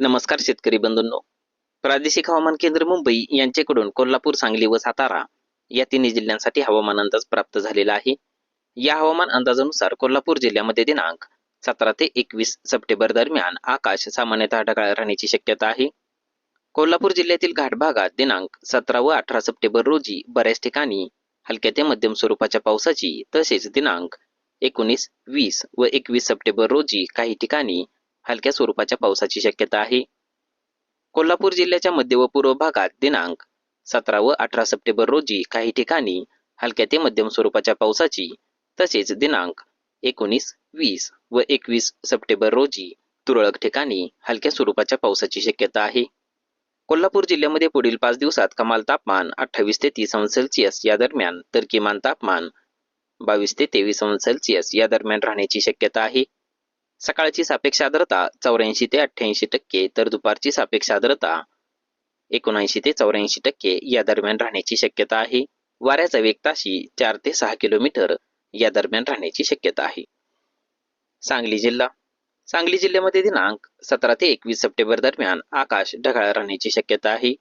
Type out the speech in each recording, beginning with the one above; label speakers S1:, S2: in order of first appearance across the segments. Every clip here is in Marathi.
S1: नमस्कार शेतकरी बंधूंनो. प्रादेशिक हवामान केंद्र मुंबई यांच्याकडून कोल्हापूर सांगली व सातारा या तिन्ही जिल्ह्यांसाठी हवामान अंदाज प्राप्त झालेला आहे. या हवामान अंदाजानुसार कोल्हापूर जिल्ह्यामध्ये दिनांक सतरा ते एकवीस सप्टेंबर दरम्यान आकाश सामान्यतः ढगाळ राहण्याची शक्यता आहे. कोल्हापूर जिल्ह्यातील घाट भागात दिनांक सतरा व अठरा सप्टेंबर रोजी बऱ्याच ठिकाणी हलक्या ते मध्यम स्वरूपाच्या पावसाची तसेच दिनांक एकोणीस वीस व एकवीस सप्टेंबर रोजी काही ठिकाणी हलक्या स्वरूपाच्या पावसाची शक्यता आहे. कोल्हापूर जिल्ह्याच्या मध्य व पूर्व भागात दिनांक सतरा व अठरा सप्टेंबर रोजी काही ठिकाणी हलक्या ते मध्यम स्वरूपाच्या पावसाची तसेच दिनांक एकोणीस वीस व एकवीस सप्टेंबर रोजी तुरळक ठिकाणी हलक्या स्वरूपाच्या पावसाची शक्यता आहे. कोल्हापूर जिल्ह्यामध्ये पुढील पाच दिवसात कमाल तापमान अठ्ठावीस ते तीस अंश सेल्सिअस या दरम्यान तर किमान तापमान बावीस ते तेवीस अंश सेल्सिअस या दरम्यान राहण्याची शक्यता आहे. सकाळची सापेक्ष आर्द्रता चौऱ्याऐंशी ते अठ्ठ्याऐंशी टक्के तर दुपारची सापेक्ष आर्द्रता एकोणऐंशी ते चौऱ्याऐंशी टक्के या दरम्यान राहण्याची शक्यता आहे. वाऱ्याचा वेग ताशी चार ते सहा किलोमीटर या दरम्यान राहण्याची शक्यता आहे. सांगली जिल्हा. सांगली जिल्ह्यामध्ये दिनांक सतरा ते एकवीस सप्टेंबर दरम्यान आकाश ढगाळ राहण्याची शक्यता आहे.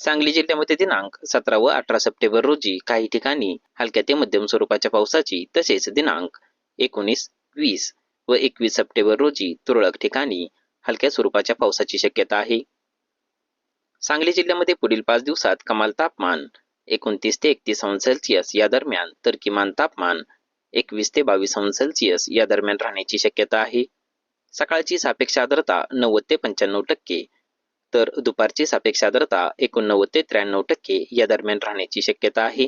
S1: सांगली जिल्ह्यामध्ये दिनांक सतरा व अठरा सप्टेंबर रोजी काही ठिकाणी हलक्या ते मध्यम स्वरूपाच्या पावसाची तसेच दिनांक एकोणीस वीस व एकवीस सप्टेंबर रोजी तुरळक ठिकाणी हलक्या स्वरूपाच्या पावसाची शक्यता आहे. सांगली जिल्ह्यामध्ये पुढील पाच दिवसात कमाल तापमान एकोणतीस ते एकतीस अंश सेल्सिअस या दरम्यान तर किमान तापमान एकवीस ते बावीस अंश सेल्सिअस या दरम्यान राहण्याची शक्यता आहे. सकाळची सापेक्ष आर्द्रता नव्वद ते पंच्याण्णव टक्के तर दुपारची सापेक्ष आर्द्रता एकोणनव्वद ते त्र्याण्णव टक्के या दरम्यान राहण्याची शक्यता आहे.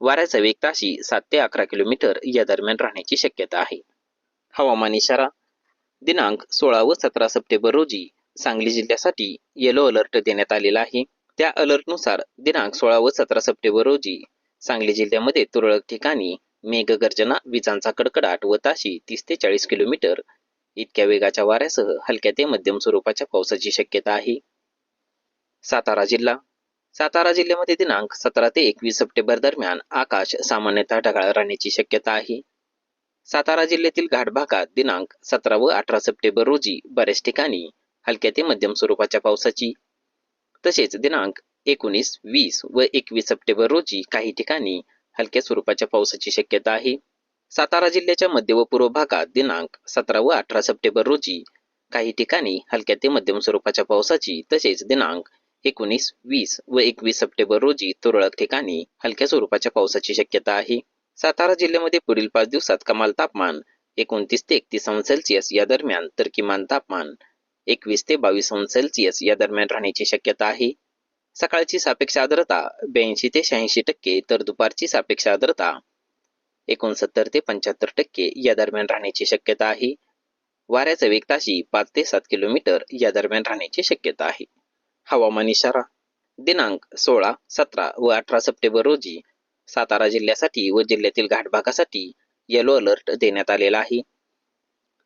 S1: वाऱ्याचा वेग ताशी सात ते अकरा किलोमीटर या दरम्यान राहण्याची शक्यता आहे. हवामान इशारा. दिनांक सोळा व सतरा सप्टेंबर रोजी सांगली जिल्ह्यासाठी येलो अलर्ट देण्यात आलेला आहे. त्या अलर्टनुसार दिनांक सोळा व सतरा सप्टेंबर रोजी सांगली जिल्ह्यामध्ये तुरळक ठिकाणी मेघगर्जना विजांचा कडकडाट व ताशी तीस ते चाळीस किलोमीटर. इतक्या वेगाच्या वाऱ्यासह हलक्या ते मध्यम स्वरूपाच्या पावसाची शक्यता आहे. सातारा जिल्हा. सातारा जिल्ह्यामध्ये दिनांक सतरा ते एकवीस सप्टेंबर दरम्यान आकाश सामान्यतः ढगाळ राहण्याची शक्यता आहे. सातारा जिल्ह्यातील घाट भागात दिनांक सतरा व अठरा सप्टेंबर रोजी बऱ्याच ठिकाणी हलक्या ते मध्यम स्वरूपाच्या पावसाची. तसेच दिनांक एकोणीस वीस व एकवीस सप्टेंबर रोजी काही ठिकाणी हलक्या स्वरूपाच्या पावसाची शक्यता आहे. सातारा जिल्ह्याच्या मध्य व पूर्व भागात दिनांक सतरा व अठरा सप्टेंबर रोजी काही ठिकाणी हलक्या ते मध्यम स्वरूपाच्या पावसाची तसेच दिनांक एकोणीस वीस व एकवीस सप्टेंबर रोजी तुरळक ठिकाणी हलक्या स्वरूपाच्या पावसाची शक्यता आहे. सातारा जिल्ह्यामध्ये पुढील पाच दिवसात कमाल तापमान एकोणतीस ते एकतीस अंश सेल्सिअस या दरम्यान तर किमान तापमान एकवीस ते बावीस अंश सेल्सिअस या दरम्यान राहण्याची शक्यता आहे. सकाळची सापेक्ष आर्द्रता ब्याऐंशी ते शहाऐंशी टक्के तर दुपारची सापेक्ष आर्द्रता एकोणसत्तर ते पंच्याहत्तर टक्के या दरम्यान राहण्याची शक्यता आहे. वाऱ्याचा वेग ताशी पाच ते सात किलोमीटर या दरम्यान राहण्याची शक्यता आहे. हवामान इशारा दिनांक सोळा सतरा व अठरा सप्टेंबर रोजी सातारा जिल्ह्यासाठी व जिल्ह्यातील घाटभागासाठी येलो अलर्ट देण्यात आलेला आहे.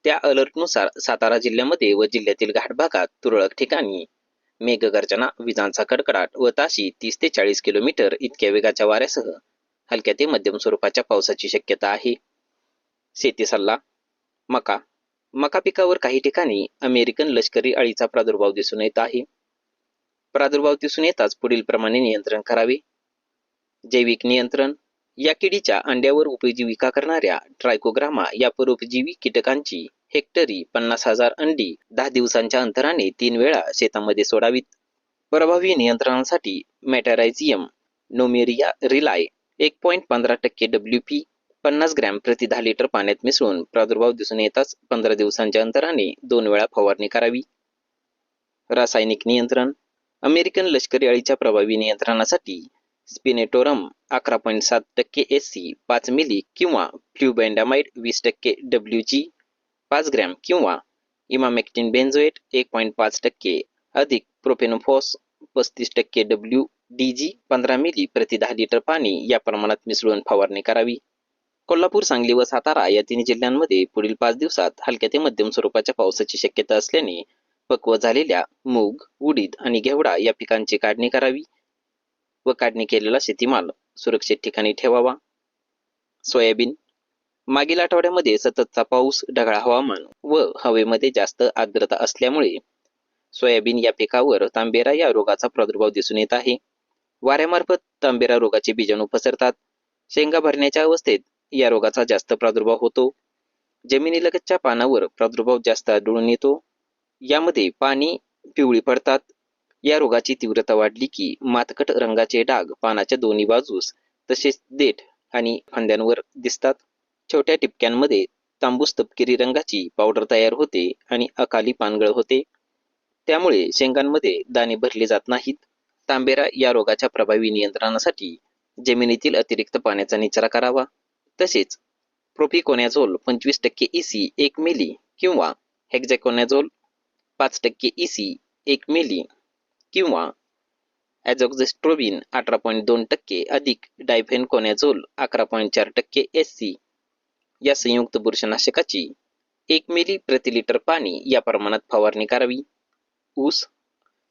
S1: त्या अलर्टनुसार सातारा जिल्ह्यामध्ये व जिल्ह्यातील घाटभागात तुरळक ठिकाणी मेघगर्जना विजांचा कडकडाट व ताशी तीस ते चाळीस किलोमीटर इतक्या वेगाच्या वाऱ्यासह हलक्या ते मध्यम स्वरूपाच्या पावसाची शक्यता आहे. शेती सल्ला मका. मका पिकावर काही ठिकाणी अमेरिकन लष्करी अळीचा प्रादुर्भाव दिसून येत आहे. प्रादुर्भाव दिसून येताच पुढील प्रमाणे नियंत्रण करावे. जैविक नियंत्रण या किडीच्या अंड्यावर उपजीविका करणाऱ्या ट्रायकोग्रामा या परोपजीवी कीटकांची हेक्टरी पन्नास हजार अंडी दहा दिवसांच्या अंतराने तीन वेळा शेतामध्ये सोडावीत. प्रभावी नियंत्रणासाठी मॅटरायझियम नोमेरिया रिलाय एक पॉईंट पंधरा टक्के डब्ल्यू पी पन्नास ग्रॅम प्रति दहा लिटर पाण्यात मिसळून प्रादुर्भाव दिसून येताच पंधरा दिवसांच्या अंतराने दोन वेळा फवारणी करावी. रासायनिक नियंत्रण अमेरिकन लष्करी अळीच्या प्रभावी नियंत्रणासाठी स्पिनेटोरम अकरा पॉईंट सात टक्के एस सी पाच मिली किंवा फ्ल्युबँडामाइड वीस टक्के डब्ल्यू जी पाच ग्रॅम किंवा इमामेक्टिन बेन्झोएट एक पॉईंट पाच टक्के अधिक प्रोपेनोफॉस पस्तीस टक्के डब्ल्यू डी जी पंधरा मिली प्रति दहा लिटर पाणी या प्रमाणात मिसळून फवारणी करावी. कोल्हापूर सांगली व सातारा या तिन्ही जिल्ह्यांमध्ये पुढील पाच दिवसात हलक्या ते मध्यम स्वरूपाच्या पावसाची शक्यता असल्याने पक्व झालेल्या मूग उडीद आणि घेवडा या पिकांची काढणी करावी. व काढणी केलेला शेतीमाल सुरक्षित ठिकाणी ठेवावा. सोयाबीन. मागील आठवड्यामध्ये सततचा पाऊस ढगाळ हवामान व हवेमध्ये जास्त आर्द्रता असल्यामुळे सोयाबीन या पिकावर तांबेरा या रोगाचा प्रादुर्भाव दिसून येत आहे. वाऱ्यामार्फत तांबेरा रोगाचे बीजाणू पसरतात. शेंगा भरण्याच्या अवस्थेत या रोगाचा जास्त प्रादुर्भाव होतो. जमिनीलगतच्या पानावर प्रादुर्भाव जास्त आढळून येतो. यामध्ये पाणी पिवळी पडतात. या रोगाची तीव्रता वाढली की मातकट रंगाचे डाग पानाच्या दोन्ही बाजूस तसेच देठ आणि फांद्यांवर दिसतात. छोट्या टिपक्यांमध्ये तांबूस तपकिरी रंगाची पावडर तयार होते आणि अकाली पानगळ होते. त्यामुळे शेंगांमध्ये दाणे भरले जात नाहीत. तांबेरा या रोगाच्या प्रभावी नियंत्रणासाठी जमिनीतील अतिरिक्त पाण्याचा निचरा करावा. तसेच प्रोपिकोनॅझोल पंचवीस टक्के इसी एक मिली किंवा हेक्झॅकोनॅझोल पाच टक्के इसी एक मिली किंवा ॲझॉक्झेस्ट्रोबिन अठरा पॉईंट दोन टक्के अधिक डायफेनकोनॅझोल अकरा पॉईंट चार टक्के एस सी या संयुक्त बुरशनाशकाची एक मिली प्रति लिटर पाणी या प्रमाणात फवारणी करावी. ऊस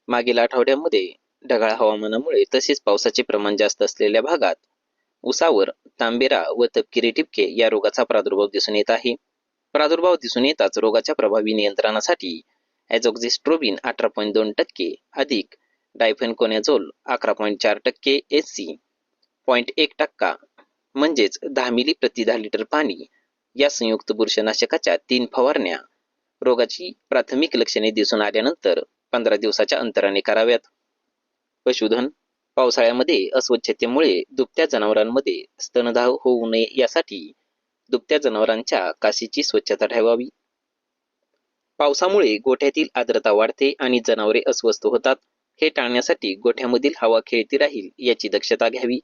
S1: मागील आठवड्यामध्ये ढगाळ हवामानामुळे तसेच पावसाचे प्रमाण जास्त असलेल्या भागात ऊसावर तांबेरा व तपकिरी टिपके या रोगाचा प्रादुर्भाव दिसून येत आहे. प्रादुर्भाव दिसून येताच रोगाच्या प्रभावी नियंत्रणासाठी ॲझॉक्झिस्ट्रोबिन अठरा पॉईंट दोन टक्के अधिक. डायफेनकोनॅझोल अकरा पॉईंट चार टक्के एस सी पॉईंट एक टक्का. म्हणजेच दहा मिली प्रति दहा लिटर पाणी या संयुक्त बुरशनाशकाच्या तीन फवारण्या. रोगाची प्राथमिक लक्षणे दिसून आल्यानंतर पंधरा दिवसाच्या अंतराने कराव्यात. पशुधन पावसाळ्यामध्ये अस्वच्छतेमुळे दुभत्या जनावरांमध्ये स्तनधाव होऊ नये यासाठी दुभत्या जनावरांच्या काशीची स्वच्छता ठेवावी. पावसामुळे गोठ्यातील आर्द्रता वाढते आणि जनावरे अस्वस्थ होतात. हे टाळण्यासाठी गोठ्यामधील हवा खेळती राहील याची दक्षता घ्यावी.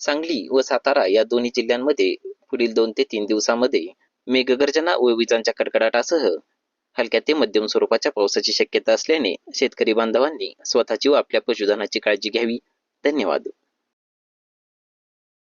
S1: सांगली व सातारा या दोन्ही जिल्ह्यांमध्ये पुढील दोन ते तीन दिवसामध्ये मेघगर्जना व विजांच्या कडकडाटासह हलक्या ते मध्यम स्वरूपाच्या पावसाची शक्यता असल्याने शेतकरी बांधवांनी स्वतःची व आपल्या पशुधनाची काळजी घ्यावी. धन्यवाद.